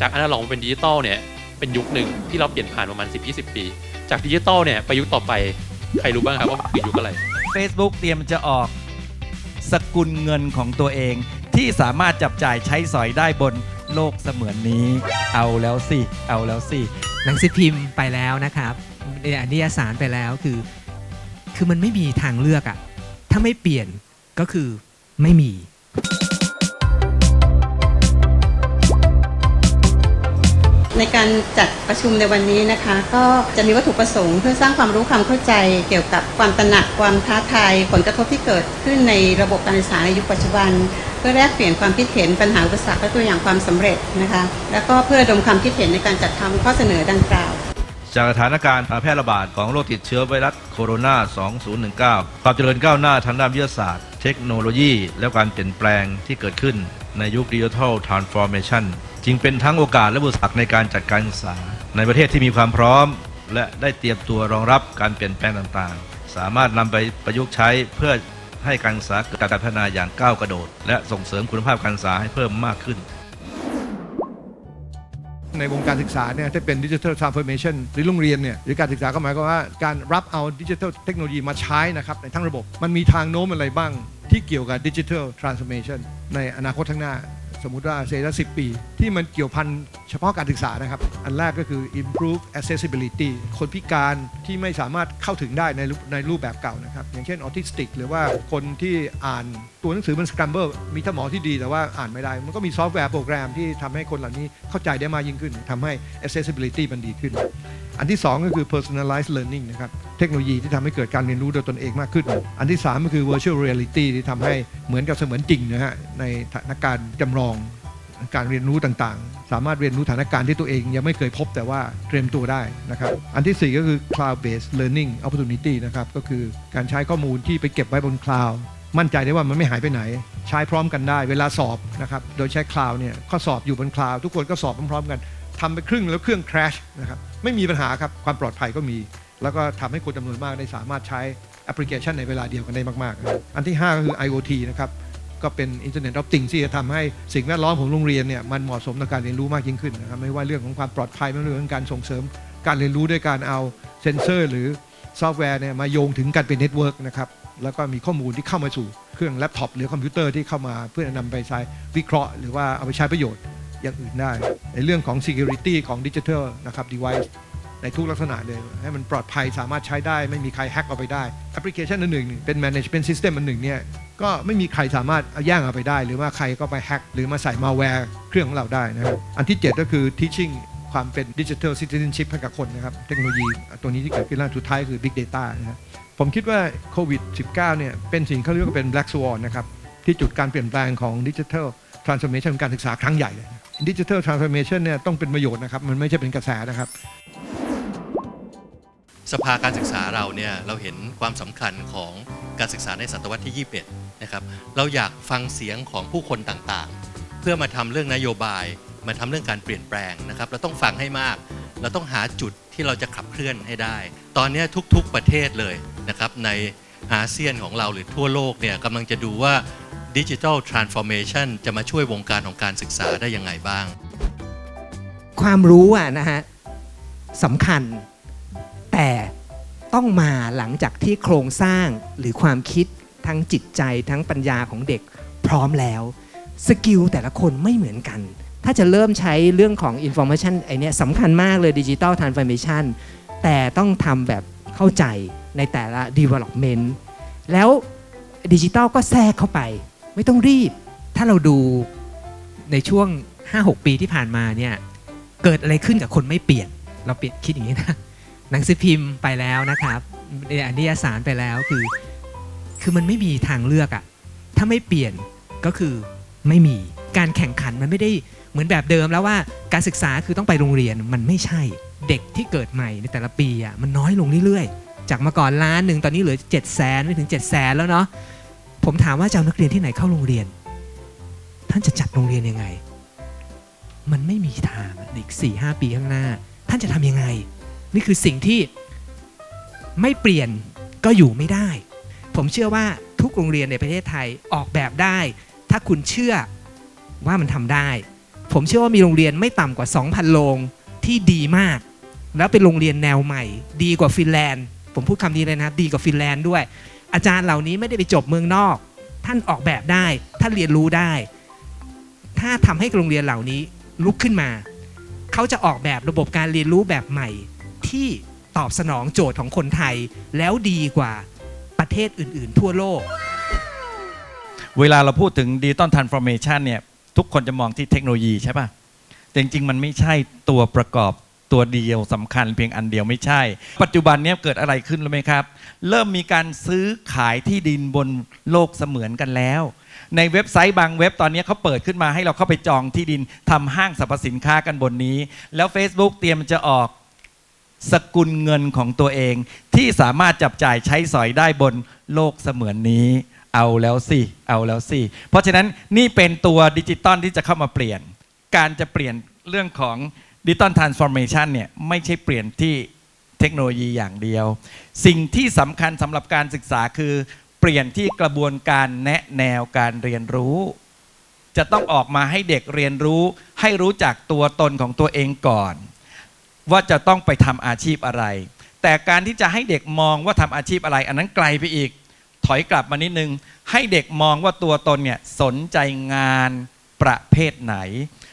จากอนาล็อกมาเป็นดิจิตอลเนี่ยเป็นยุคหนึ่งที่เราเปลี่ยนผ่านประมาณ 10-20 ปี จากดิจิตอลเนี่ยไปยุคต่อไปใครรู้บ้างครับว่าคือยุคอะไร Facebook เตรียมจะออกสกุลเงินของตัวเอง ที่สามารถจับจ่ายใช้สอยได้บนโลกเสมือนนี้ เอาแล้วสิ เอาแล้วสิ หนังสือพิมพ์ไปแล้วนะครับเนี่ยนิยสารไปแล้วคือ คือมันไม่มีทางเลือกอะถ้าไม่เปลี่ยนก็คือไม่มี ในการจัดประชุมในวันนี้นะคะ ก็จะมีวัตถุประสงค์เพื่อสร้างความรู้ความเข้าใจเกี่ยวกับความตระหนักความท้าทายผลกระทบที่เกิดขึ้นในระบบการศึกษาในยุคปัจจุบัน เพื่อแลกเปลี่ยนความคิดเห็นปัญหาอุปสรรคและตัวอย่างความสำเร็จนะคะ แล้วก็เพื่อดมความคิดเห็นในการจัดทำข้อเสนอดังกล่าวจากสถานการณ์การแพร่ระบาดของโรคติดเชื้อไวรัสโคโรนา 2019 ความเจริญก้าวหน้าทางด้านวิทยาศาสตร์ เทคโนโลยี และการเปลี่ยนแปลงที่เกิดขึ้นในยุคดิจิทัลทรานส์ฟอร์เมชัน จึงเป็นทั้งโอกาสและอุปสรรในการจัดการศึกษา ในประเทศที่มีความพร้อม และได้เตรียมตัวรองรับการเปลี่ยนแปลงต่างๆ สามารถนำไปประยุกต์ใช้เพื่อให้การศึกษาเกิดการพัฒนาอย่างก้าวกระโดด และส่งเสริมคุณภาพการศึกษาให้เพิ่มมากขึ้น ในวงการศึกษาเนี่ยถ้าเป็นดิจิทัลทรานส์ฟอร์เมชันหรือโรงเรียนเนี่ยหรือการศึกษาก็หมายความว่าการรับเอาดิจิทัลเทคโนโลยีมาใช้นะครับในทั้งระบบมันมีทางโน้มอะไรบ้างที่เกี่ยวกับดิจิทัลทรานส์ฟอร์เมชันในอนาคตข้างหน้า สมมุติว่าเซนสิปี ที่มันเกี่ยวพันเฉพาะการศึกษานะครับ อันแรกก็คือ improve accessibility คนพิการที่ไม่สามารถเข้าถึงได้ในรูปในรูปแบบเก่านะครับ อย่างเช่นออทิสติก หรือว่าคนที่อ่านตัวหนังสือมันสครัมเบิลมีสมอที่ดีแต่ว่าอ่านไม่ได้ มันก็มีซอฟต์แวร์โปรแกรมที่ทำให้คนเหล่านี้เข้าใจได้มากยิ่งขึ้นทำให้ accessibility มันดีขึ้น อันที่ 2 ก็คือ personalized learning นะครับ เทคโนโลยีที่ทำให้เกิดการเรียนรู้โดยตนเองมากขึ้น อันที่ 3 ก็คือ virtual reality ที่ทำให้เหมือนกับเสมือนจริงนะฮะในสถานการณ์จำลองการเรียนรู้ต่างๆ สามารถเรียนรู้สถานการณ์ที่ตัวเองยังไม่เคยพบแต่ว่าเตรียมตัวได้นะครับ อันทีสี่ 4 ก็คือ cloud based learning opportunity นะครับ ก็คือการใช้ข้อมูลที่ไปเก็บไว้บนคลาวด์มั่นใจได้ว่ามันไม่หายไปไหน ใช้พร้อมกันได้ เวลาสอบนะครับ โดยใช้คลาวด์เนี่ยข้อสอบอยู่บนคลาวด์ทุกคนก็สอบพร้อมๆกันทำไปครึ่งแล้วเครื่อง crash นะครับ ไม่มีปัญหาครับ ความปลอดภัยก็มี แล้วก็ทำให้คนจำนวนมากได้สามารถใช้แอปพลิเคชันในเวลาเดียวกันได้มากๆ อันที่ 5 ก็คือ IoT นะครับ ก็เป็น Internet of Things ที่จะทำให้สิ่งแวดล้อมของโรงเรียนเนี่ยมันเหมาะสมต่อการเรียนรู้มากยิ่งขึ้นนะครับ ไม่ว่าเรื่องของความปลอดภัยไม่ว่าเรื่องของการส่งเสริม การเรียนรู้ด้วยการเอาเซนเซอร์ หรือซอฟต์แวร์เนี่ยมาโยงถึงการเป็นเน็ตเวิร์กนะครับ แล้วก็มีข้อมูลที่เข้ามาสู่เครื่องแล็ปท็อปหรือคอมพิวเตอร์ที่เข้ามาเพื่อนำไปใช้วิเคราะห์ หรือว่าเอาไปใช้ประโยชน์อย่างอื่นได้ ในเรื่องของ security ของดิจิทัลนะครับ device ในทุกลักษณะเลย ให้มันปลอดภัยสามารถใช้ได้ ไม่มีใครแฮ็กเอาไปได้แอปพลิเคชันอันหนึ่งเป็น management system อันหนึ่งเนี่ยก็ไม่มีใครสามารถเอาแย่งเอาไปได้ หรือว่าใครก็ไปแฮ็กหรือมาใส่มาแวร์เครื่องของเราได้นะครับอันที่ 7 ก็คือ teaching ความเป็นดิจิทัล citizenship ให้กับคนนะครับ เทคโนโลยีตัวนี้ที่เกิดขึ้นล่าสุดท้ายคือ big data นะครับผมคิดว่าโควิด -19 เนี่ยเป็นสิ่งเขาเรียกว่าเป็น black swan นะครับที่จุดการเปลี่ยนแปลงของดิจิทัล transformation การศึกษาครั้งใหญ่เลยดิจิทัล transformation เนี่ยต้องเป็นประโยชน์นะครับ มันไม่ใช่เป็นกระแสนะครับ สภาการศึกษาเราเนี่ยเราเห็นความสำคัญของการศึกษาในศตวรรษที่ 21 นะครับ เราอยากฟังเสียงของผู้คนต่างๆ เพื่อมาทำเรื่องนโยบาย มาทำเรื่องการเปลี่ยนแปลงนะครับ เราต้องฟังให้มาก เราต้องหาจุดที่เราจะขับเคลื่อนให้ได้ ตอนนี้ทุกๆประเทศเลยนะครับในอาเซียนของเราหรือทั่วโลกเนี่ยกำลังจะดูว่าดิจิทัลทรานส์ฟอร์เมชันจะมาช่วยวงการของการศึกษาได้ยังไงบ้าง ความรู้อะนะฮะสำคัญ ต้องมาหลังจากที่โครงสร้างหรือความคิดทั้งจิตใจทั้งปัญญาของเด็กพร้อมแล้ว สกิลแต่ละคนไม่เหมือนกัน ถ้าจะเริ่มใช้เรื่องของ Information ไอเนี้ยสำคัญมากเลยดิจิ t a ลทรานส์ฟอร์เมชันแต่ต้องทำแบบเข้าใจในแต่ละ Development แล้วดิจิ t a ลก็แทรกเข้าไป ไม่ต้องรีบ ถ้าเราดูในช่วง 5-6 ปีที่ผ่านมาเนี่ยเกิดอะไรขึ้นกับคนไม่เปลี่ยน เราเปลี่ยนคิดอย่างนี้นะ หนังสือพิมพ์ไปแล้วนะครับนิยสารไปแล้วคือ คือมันไม่มีทางเลือกอะถ้าไม่เปลี่ยนก็คือไม่มีการแข่งขันมันไม่ได้เหมือนแบบเดิมแล้วว่าการศึกษาคือต้องไปโรงเรียนมันไม่ใช่เด็กที่เกิดใหม่ในแต่ละปีอะมันน้อยลงเรื่อยๆ จากมื่อก่อนล้านหนึ่งตอนนี้เหลือ7จ็ดแสนไม่ถึง7จ็ดแสนแล้วเนาะผมถามว่าจะเอานักเรียนที่ไหนเข้าโรงเรียน ท่านจะจัดโรงเรียนยังไง มันไม่มีทางอีก4ี่หปีข้างหน้า ท่านจะทำยังไง นี่คือสิ่งที่ไม่เปลี่ยนก็อยู่ไม่ได้ ผมเชื่อว่าทุกโรงเรียนในประเทศไทยออกแบบได้ ถ้าคุณเชื่อว่ามันทำได้ ผมเชื่อว่ามีโรงเรียนไม่ต่ำกว่า 2,000 โรงที่ดีมาก แล้วเป็นโรงเรียนแนวใหม่ ดีกว่าฟินแลนด์ ผมพูดคำนี้เลยนะ ดีกว่าฟินแลนด์ด้วย อาจารย์เหล่านี้ไม่ได้ไปจบเมืองนอก ท่านออกแบบได้ ท่านเรียนรู้ได้ ถ้าทำให้โรงเรียนเหล่านี้ลุกขึ้นมา เขาจะออกแบบระบบการเรียนรู้แบบใหม่ ที่ตอบสนองโจทย์ของคนไทย แล้วดีกว่าประเทศอื่น ๆ ทั่วโลก เวลาเราพูดถึงดิจิตอลทรานส์ฟอร์เมชันเนี่ยทุกคนจะมองที่เทคโนโลยีใช่ป่ะ แต่จริง ๆ มันไม่ใช่ตัวประกอบตัวเดียวสำคัญเพียงอันเดียวไม่ใช่ ปัจจุบันเนี้เกิดอะไรขึ้นรู้ไหมครับ เริ่มมีการซื้อขายที่ดินบนโลกเสมือนกันแล้ว ในเว็บไซต์บางเว็บตอนนี้เขาเปิดขึ้นมาให้เราเข้าไปจองที่ดินทำห้างสรรพสินค้ากันบนนี้ แล้ว Facebook เตรียมจะออก สกุลเงินของตัวเอง ที่สามารถจับจ่ายใช้สอยได้บนโลกเสมือนนี้ เอาแล้วสิ เอาแล้วสิ เพราะฉะนั้นนี่เป็นตัวดิจิตอลที่จะเข้ามาเปลี่ยน การจะเปลี่ยนเรื่องของดิจิตอลทรานส์ฟอร์เมชันเนี่ยไม่ใช่เปลี่ยนที่เทคโนโลยีอย่างเดียว สิ่งที่สำคัญสำหรับการศึกษาคือเปลี่ยนที่กระบวนการแนะแนวการเรียนรู้ จะต้องออกมาให้เด็กเรียนรู้ ให้รู้จักตัวตนของตัวเองก่อน ว่าจะต้องไปทำอาชีพอะไร แต่การที่จะให้เด็กมองว่าทำอาชีพอะไร อันนั้นไกลไปอีก ถอยกลับมานิดนึง ให้เด็กมองว่าตัวตนเนี่ยสนใจงานประเภทไหน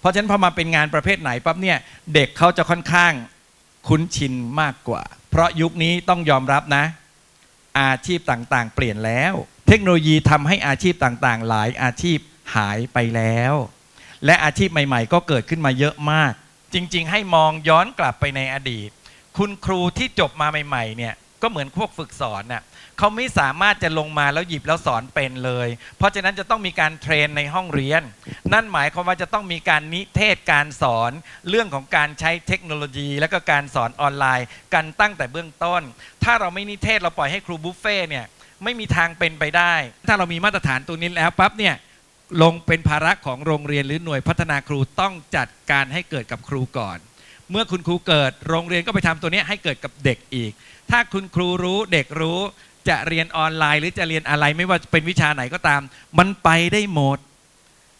เพราะฉะนั้นพอมาเป็นงานประเภทไหนปั๊บเนี่ยเด็กเขาจะค่อนข้างคุ้นชินมากกว่า เพราะยุคนี้ต้องยอมรับนะ อาชีพต่างๆ เปลี่ยนแล้ว เทคโนโลยีทำให้อาชีพต่างๆ หลายอาชีพหายไปแล้ว และอาชีพใหม่ ๆ ก็เกิดขึ้นมาเยอะมาก จริง ๆ ให้มองย้อนกลับไปในอดีต คุณครูที่จบมาใหม่ๆเนี่ยก็เหมือนพวกฝึกสอนน่ะเขาไม่สามารถจะลงมาแล้วหยิบแล้วสอนเป็นเลย เพราะฉะนั้นจะต้องมีการเทรนในห้องเรียน นั่นหมายความว่าจะต้องมีการนิเทศการสอน เรื่องของการใช้เทคโนโลยี และก็การสอนออนไลน์ กันตั้งแต่เบื้องต้น ถ้าเราไม่นิเทศเราปล่อยให้ครูบุฟเฟ่เนี่ยไม่มีทางเป็นไปได้ ถ้าเรามีมาตรฐานตัวนี้แล้วปั๊บเนี่ย ลงเป็นภาระของโรงเรียนหรือหน่วยพัฒนาครูต้องจัดการให้เกิดกับครูก่อน เมื่อคุณครูเกิดโรงเรียนก็ไปทำตัวนี้ให้เกิดกับเด็กอีก ถ้าคุณครูรู้เด็กรู้จะเรียนออนไลน์ หรือจะเรียนอะไรไม่ว่าเป็นวิชาไหนก็ตาม มันไปได้หมด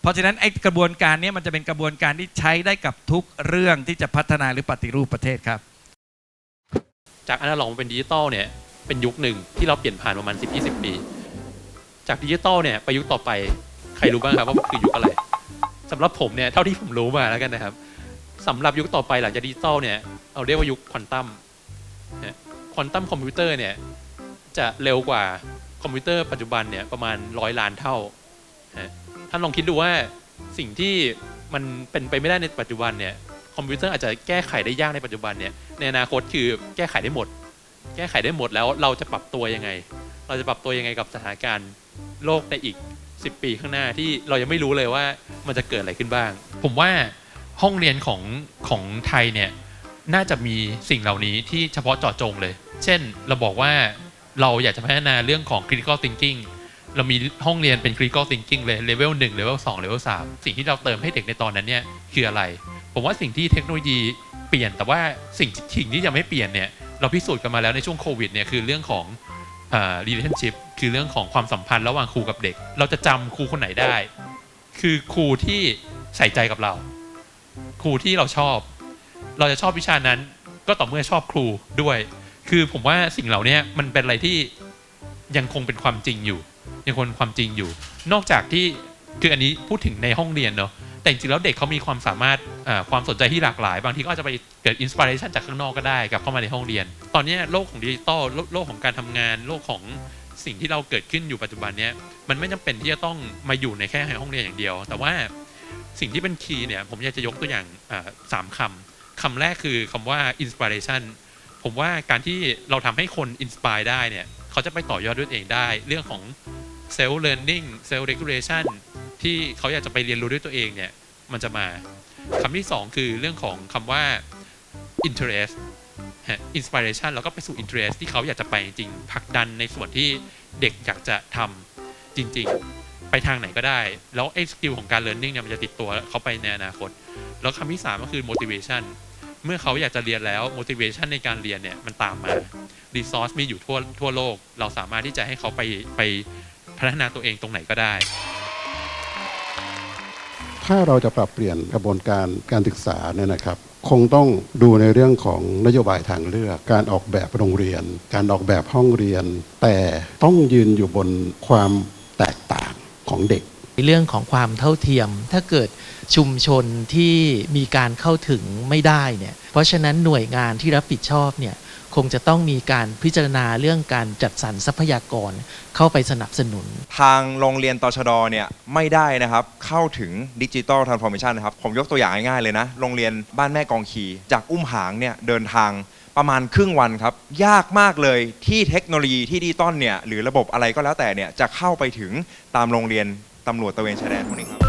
เพราะฉะนั้นไอ้กระบวนการนี้มันจะเป็นกระบวนการที่ใช้ได้กับทุกเรื่องที่จะพัฒนาหรือปฏิรูปประเทศครับ จากอนาล็อกมาเป็นดิจิตอลเนี่ยเป็นยุคหนึ่งที่เราเปลี่ยนผ่านประมาณ 10-20 ปี จากดิจิตอลเนี่ยไปยุคต่อไป ใครรู้บ้างครับว่ามันคือยุคอะไรสำหรับผมเนี่ยเท่าที่ผมรู้มาแล้วกันนะครับสำหรับยุคต่อไปหลังจากดิจิตอลเนี่ยเราเรียกว่ายุคควอนตัมควอนตัมคอมพิวเตอร์เนี่ยจะเร็วกว่าคอมพิวเตอร์ปัจจุบันเนี่ยประมาณร้อยล้านเท่าท่านลองคิดดูว่าสิ่งที่มันเป็นไปไม่ได้ในปัจจุบันเนี่ยคอมพิวเตอร์อาจจะแก้ไขได้ยากในปัจจุบันเนี่ยในอนาคตคือแก้ไขได้หมด แก้ไขได้หมดแล้วเราจะปรับตัวยังไง เราจะปรับตัวยังไงกับสถานการณ์โลกในอีก 10 ปีข้างหน้าที่เรายังไม่รู้เลยว่ามันจะเกิดอะไรขึ้นบ้าง ผมว่าห้องเรียนของของไทยเนี่ยน่าจะมีสิ่งเหล่านี้ที่เฉพาะเจาะจงเลย เช่นเราบอกว่าเราอยากจะพัฒนาเรื่องของ critical thinking เรามีห้องเรียนเป็น critical thinking เลย level 1 level 2 level 3 สิ่งที่เราเติมให้เด็กในตอนนั้นเนี่ยคืออะไร ผมว่าสิ่งที่เทคโนโลยีเปลี่ยนแต่ว่าสิ่งสิ่งที่ยังไม่เปลี่ยนเนี่ยเราพิสูจน์กันมาแล้วในช่วงโควิดเนี่ยคือเรื่องของ relationship คือเรื่องของความสัมพันธ์ระหว่างครูกับเด็ก เราจะจำครูคนไหนได้ คือครูที่ใส่ใจกับเรา ครูที่เราชอบ เราจะชอบวิชานั้น ก็ต่อเมื่อชอบครูด้วย คือผมว่าสิ่งเหล่านี้มันเป็นอะไรที่ยังคงเป็นความจริงอยู่ ยังคงความจริงอยู่ นอกจากที่คืออันนี้พูดถึงในห้องเรียนเนาะ แต่จริงๆแล้วเด็กเขามีความสามารถความสนใจที่หลากหลาย บางทีก็อาจจะไปเกิดอินสปิเรชันจากข้างนอกก็ได้กลับเข้ามาในห้องเรียน ตอนนี้โลกของดิจิตอลโลกของการทำงาน โลกของสิ่งที่เราเกิดขึ้นอยู่ปัจจุบันเนี้ยมันไม่จำเป็นที่จะต้องมาอยู่ในแค่ห้องเรียนอย่างเดียว แต่ว่าสิ่งที่เป็นคีย์เนี่ยผมอยากจะยกตัวอย่างสามคำคำแรกคือคำว่า inspiration ผมว่าการที่เราทำให้คนอินสปายได้เนี่ย เขาจะไปต่อยอดด้วยเองได้ เรื่องของ self learning self regulation ที่เขาอยากจะไปเรียนรู้ด้วยตัวเองเนี่ยมันจะมาคำที่สองคือเรื่องของคำว่า interest ฮะ inspiration แล้วก็ไปสู่ interest ที่เขาอยากจะไปจริงผลักดันในส่วนที่เด็กอยากจะทำจริง ๆ ไปทางไหนก็ได้ แล้วไอ้สกิลของการ learning เนี่ยมันจะติดตัวเขาไปในอนาคต แล้วคำที่สามก็คือ motivation เมื่อเขาอยากจะเรียนแล้ว motivation ในการเรียนเนี่ยมันตามมา resource มีอยู่ทั่วทั่วโลก เราสามารถที่จะให้เขาไปไปพัฒนาตัวเองตรงไหนก็ได้ ถ้าเราจะปรับเปลี่ยนกระบวนการการศึกษาเนี่ยนะครับ คงต้องดูในเรื่องของนโยบายทางเลือก การออกแบบโรงเรียน การออกแบบห้องเรียน แต่ต้องยืนอยู่บนความแตกต่างของเด็ก เรื่องของความเท่าเทียม ถ้าเกิดชุมชนที่มีการเข้าถึงไม่ได้เนี่ยเพราะฉะนั้นหน่วยงานที่รับผิดชอบเนี่ยคงจะต้องมีการพิจารณาเรื่องการจัดสรรทรัพยากรเข้าไปสนับสนุน ทางโรงเรียนตชดเนี่ยไม่ได้นะครับเข้าถึงดิจิ t a ลทรานส์ฟอร์เมชันนะครับผมยกตัวอย่างง่ายๆเลยนะ โรงเรียนบ้านแม่กองขีจากอุ้มหางเนี่ยเดินทางประมาณครึ่งวันครับ ยากมากเลยที่เทคโนโลยีที่ดิจิตอลเนี่ยหรือระบบอะไรก็แล้วแต่เนี่ยจะเข้าไปถึงตามโรงเรียน ตำรวจตระเวนชายแดนคนนี้ครับ